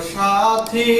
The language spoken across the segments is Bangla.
সাথী।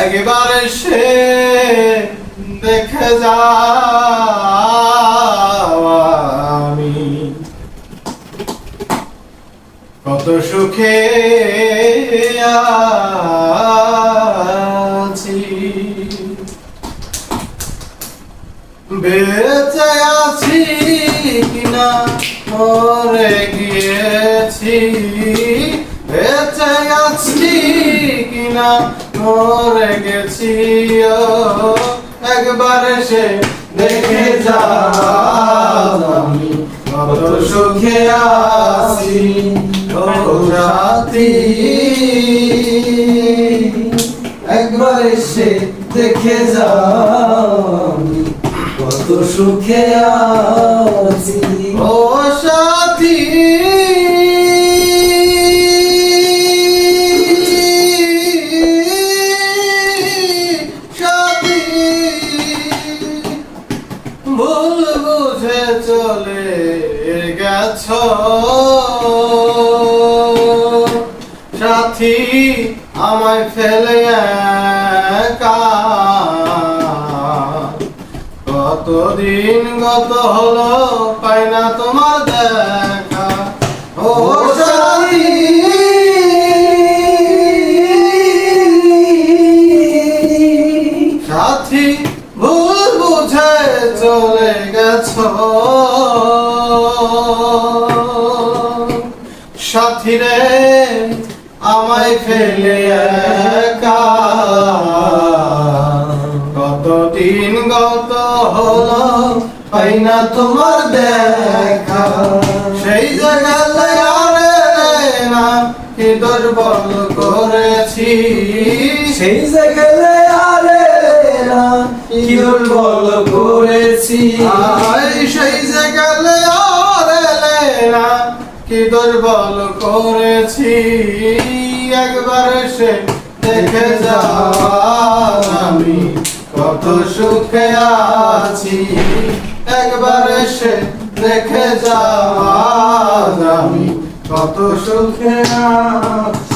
একবার সে দেখে আমি। কত সুখে আছি মরে গিয়েছি, বেঁচে আছি কিনা? মরে গেছি একবার সে দেখে যা আমি। কত সুখে আছি সাথী একবার এসে দেখে যাও কত সুখে আছি। আমায় ফেলে কতদিন গত হলো পাই না তোমার দেখা। চলে গেছ। সাথী রে। কতদিন গত হলো পাই না তোমার দেখা। সেই জায়গায় না, কি করেছি। সেই জায়গায় আরে না, কি দুর্বল করেছি। সেই জায়গায় আরে না, কি দুর্বল করেছি। একবার সে দেখে যা আমি কত সুখে আছি। একবার সে দেখে যা আমি কত সুখে আছি।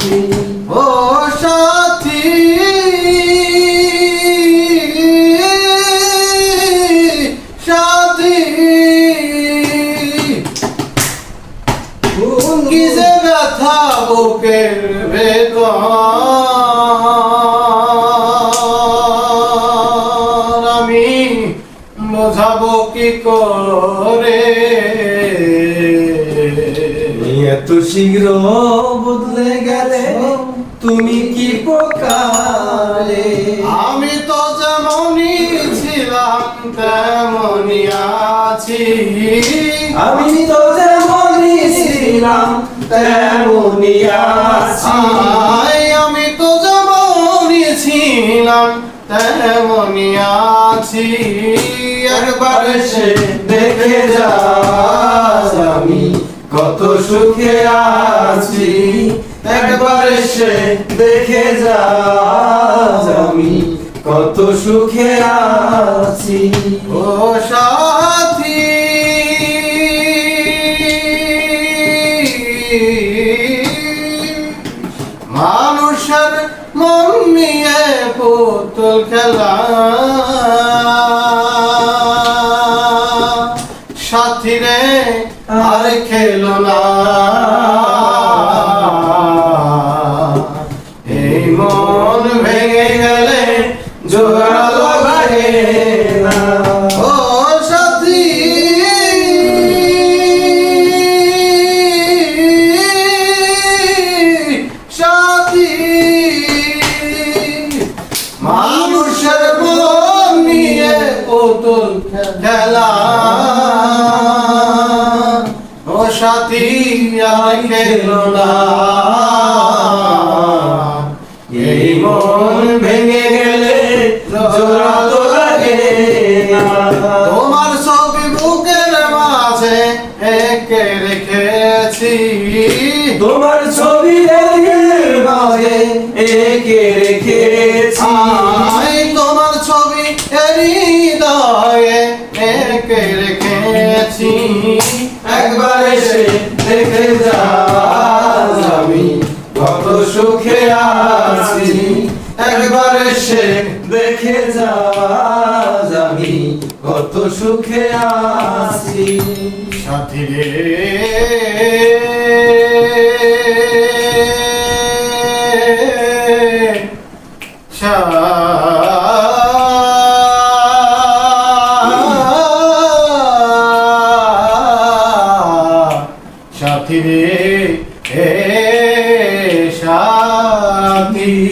শীঘ্র বদলে গেলে তুমি কি প্রকারে? আমি তো যেমনই ছিলাম তেমনই আছি। আমি তো যেমনই ছিলাম তেমনই আছি। আমি তো যেমনই ছিলাম তেমনই আছি। একবার সে দেখে যা কত সুখে আছি, একবার সে দেখে যা আমি। কত সুখে আছি। ও সাথী। মানুষের মন নিয়ে পুতুল খেলা। সাথী রে। আর খেলো না। এই মন ভেঙে গেলে জোড়া তোমার ছবি বুকের মাঝে একে রেখেছি তোমার ছবি একে রেখেছি দেখে যা আমি কত সুখে আছি। সাথী সাথী রে। সাথী।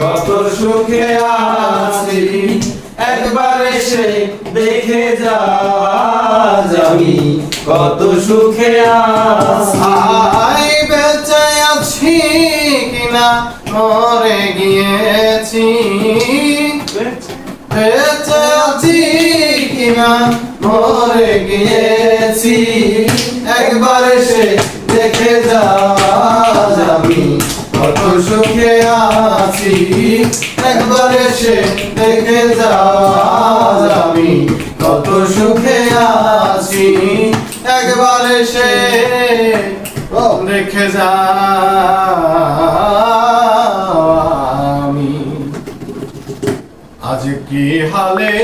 কত সুখে আছি। একবার এসে দেখে যা আমি কত সুখে আছি। বেঁচে আছি কিনা মরে গিয়েছি। বেঁচে আছি কিনা মরে গিয়েছি। একবার এসে দেখে যা আমি কত সুখে আছি। একবার এসে দেখে যা আমি কত সুখে আছি। একবার এসে দেখে যা আমি। আজ কি হালে